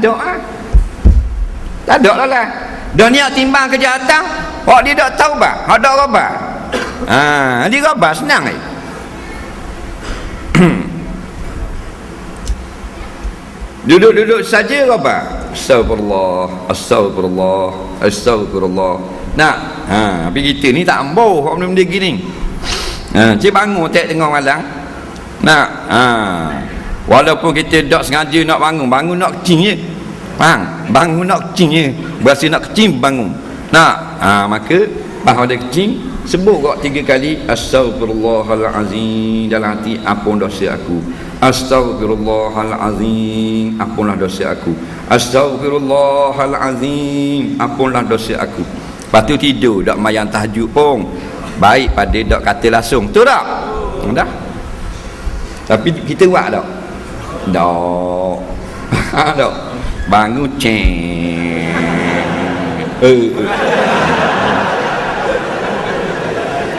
doa. Tak ada lah lah. Dia niat timbang kejahatan oh dia tak tahu bah ada robah ha, dia robah senang eh duduk-duduk saja robah astagfirullah astagfirullah astagfirullah nak ha, tapi kita ni tak ambuh benda-benda gini. Ha, cik bangun tak tengok malam. Nak ha, walaupun kita tak sengaja nak bangun bangun nak kecing je. Faham bangun nak kecing je. Berasa nak kecing bangun. Nak? Ha, maka bahawa dia kecing sebut kok tiga kali astagfirullahalazim dalam hati ampun dosa aku. Astagfirullahalazim ampunlah dosa aku. Astagfirullahalazim ampunlah dosa aku. Lepas tu tidur tak mayang tahajud pun. Baik pada tak kata langsung. Tu tak? Dah? Tapi kita buat tak tak tak bangun ceng. Eh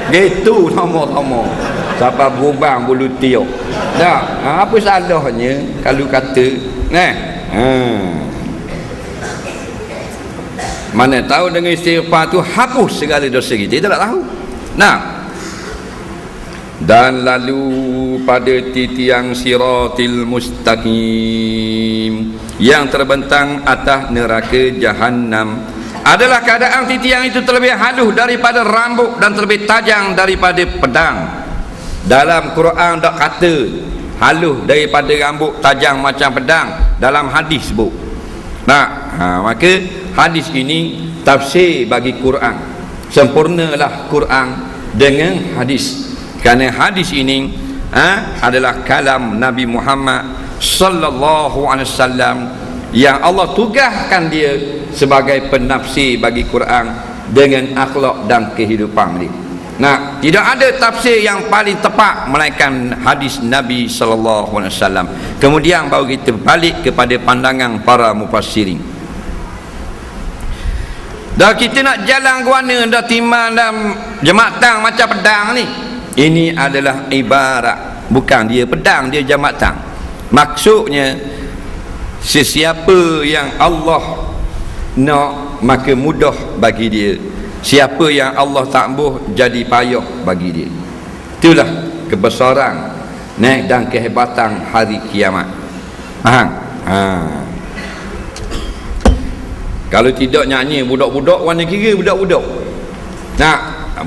gitu sama-sama siapa berubang bulu tiup. Tak ha, apa salahnya kalau kata nah ha. mana tahu dengan istighfar tu hapus segala dosa kita kita tak tahu. Nah dan lalu pada titiang siratil mustaqim yang terbentang atas neraka jahanam adalah keadaan titiang itu terlebih halus daripada rambut dan terlebih tajam daripada pedang. Dalam Quran tak kata halus daripada rambut tajam macam pedang dalam hadis sebut. Nah ha, maka hadis ini tafsir bagi Quran. Sempurnalah Quran dengan hadis kerana hadis ini ha, adalah kalam Nabi Muhammad sallallahu alaihi wasallam yang Allah tugaskan dia sebagai penafsir bagi Quran dengan akhlak dan kehidupan dia. Nah, tidak ada tafsir yang paling tepat melainkan hadis Nabi sallallahu alaihi wasallam. Kemudian baru kita balik kepada pandangan para mufassirin. Dah kita nak jalan guana dah timbang dalam jemaatan macam pedang ni. Ini adalah ibarat. Bukan dia pedang dia jemaatan. Maksudnya sesiapa yang Allah nak maka mudah bagi dia. Siapa yang Allah tak mahu jadi payah bagi dia. Itulah kebesaran naik dan kehebatan hari kiamat. Faham? Ha. kalau tidak nyanyi budak-budak warna kira budak-budak. Nak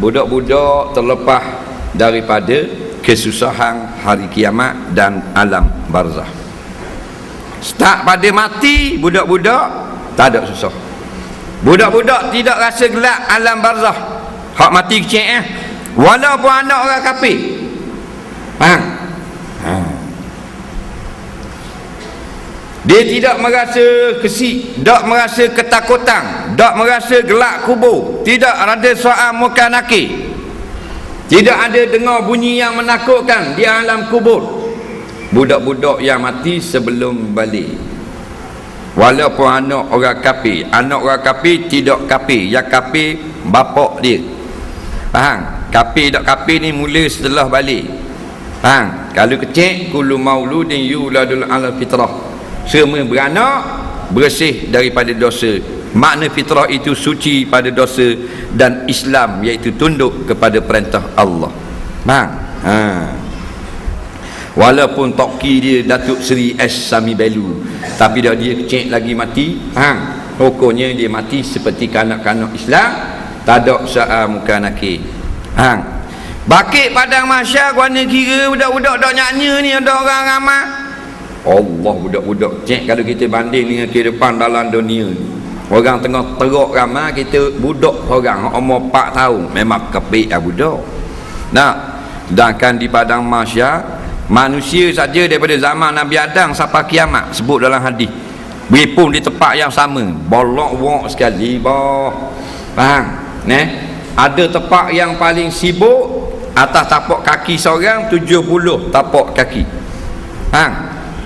budak-budak terlepas daripada kesusahan hari kiamat dan alam barzah. Start pada mati budak-budak tak ada susah. Budak-budak tidak rasa gelap alam barzah. Hak mati kecil eh? Walaupun anak orang kafir faham? Ha. dia tidak merasa kesik tak merasa ketakutan tak merasa gelap kubur. Tidak ada soal muka nakir tidak ada dengar bunyi yang menakutkan di alam kubur. Budak-budak yang mati sebelum balik. Walaupun anak orang kafir anak orang kafir tidak kafir yang kafir bapak dia. Faham? Kafir tak kafir ni mula setelah balik. Faham? Kalau kecil kullu mauludin yuladul ala fitrah semua beranak bersih daripada dosa makna fitrah itu suci pada dosa dan Islam iaitu tunduk kepada perintah Allah. Faham? Ha. Walaupun toki dia Datuk Seri S. Sami Belu tapi dah dia kecil lagi mati ha hukumnya dia mati seperti kanak-kanak Islam tak ada muka nakir. Ha bakit padang masyar guana kira budak-budak dak nyanyi ni ada orang ramai? Allah budak-budak cek kalau kita banding dengan kehidupan dalam dunia orang tengah teruk ramai kita budak orang. Umur 4 tahun memang kepik lah budak nah sedangkan di padang masyar manusia saja daripada zaman Nabi Adam sampai kiamat sebut dalam hadis. Beripun di tempat yang sama. Bolok wok sekali boh faham? Ne? Ada tempat yang paling sibuk atas tapak kaki seorang 70 tapak kaki. Faham?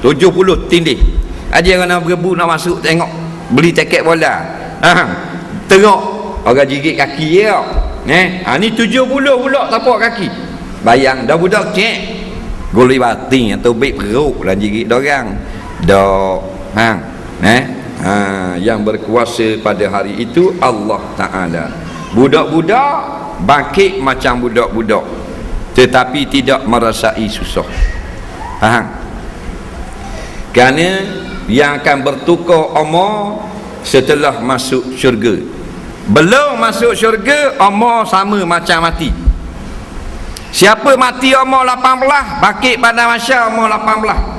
70 tindih. Ada yang nak berebu nak masuk tengok beli tiket bola. Faham teruk. Orang jigit kaki ya ne ha, ni 70 pula tapak kaki? Bayang dah budak cek guli batin atau baik perut lah jigit dorang dok. Hang eh? Ha, yang berkuasa pada hari itu Allah Taala. Budak-budak bangkit macam budak-budak. Tetapi tidak merasai susah. Faham kerana yang akan bertukar umur setelah masuk syurga. Belum masuk syurga umur sama macam mati. Siapa mati umur 18 bangkit pada masa umur 18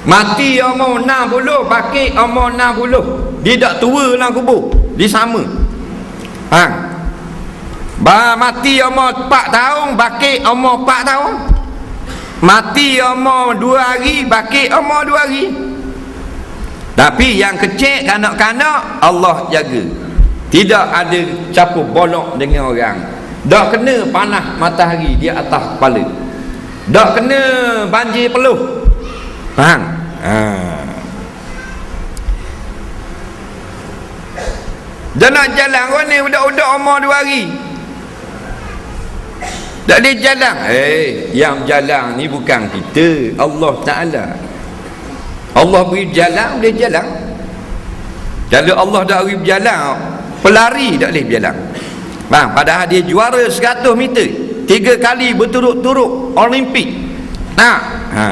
mati umur 60 bangkit umur 60 dia tak tua dalam kubur dia sama. Ha? Bah mati umur 4 tahun, bakit umur 4 tahun. Mati umur 2 hari, bakit umur 2 hari. Tapi yang kecil kanak-kanak Allah jaga. Tidak ada campur bolok dengan orang. Tak kena panas matahari di atas kepala. Tak kena banjir peluh. Faham? Ha. Dia nak jalan kau ni budak-budak umur 2 hari. Tak ada jalan. Eh, hey, yang jalan ni bukan kita, Allah Taala. Allah beri jalan, boleh jalan. Kalau Allah dah beri jalan, pelari tak boleh jalan. Bang, padahal dia juara 100 meter. Tiga kali berturut-turut Olimpik. Nah, ha.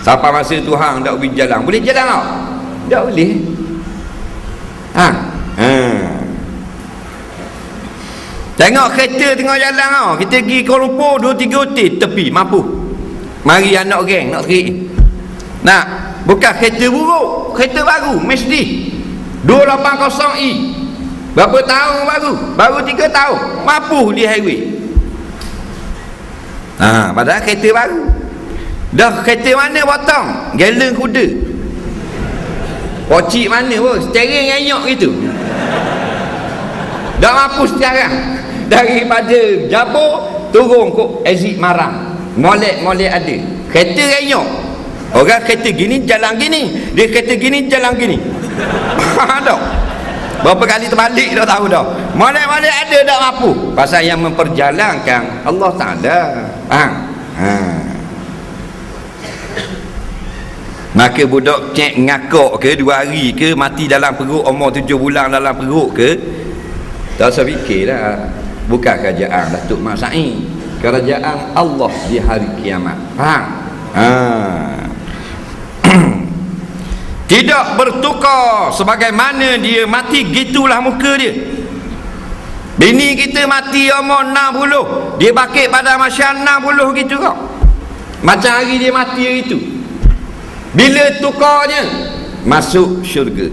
Sampai masa tu hang tak beri jalan. Boleh jalan tak? Tak boleh. Ha. Ha. Tengok kereta tengah jalan tau. Kita pergi Kuala Lumpur 2 3 hotel tepi mampu. Mari anak geng nak terik. Nak, bukan kereta buruk, kereta baru, Mercedes. 280i. Berapa tahun baru? Baru 3 tahun. Mampu di highway. Ha, padahal kereta baru. Dah kereta mana potong? Galen kuda. Pocik mana pun, steering enyok gitu. Dah mampu sekarang daripada Jabur turun ke exit Marang molek-molek ada kereta renyok orang kereta gini jalan gini. Dia kereta gini jalan gini. Ada. Berapa kali terbalik dah tahu dah. Molek-molek ada tak mampu. Pasal yang memperjalankan Allah Ta'ala. Ha. ha. maka budak cek ngakok ke dua hari ke mati dalam perut umur tujuh bulan dalam perut ke? Tak usah fikirlah bukan kerajaan Datuk Mak Sa'i kerajaan Allah di hari kiamat. Faham? Ha. Tidak bertukar sebagaimana dia mati gitulah muka dia. Bini kita mati umur 60 dia bakit pada masa 60 gitu kau. Macam hari dia mati hari itu bila tukarnya masuk syurga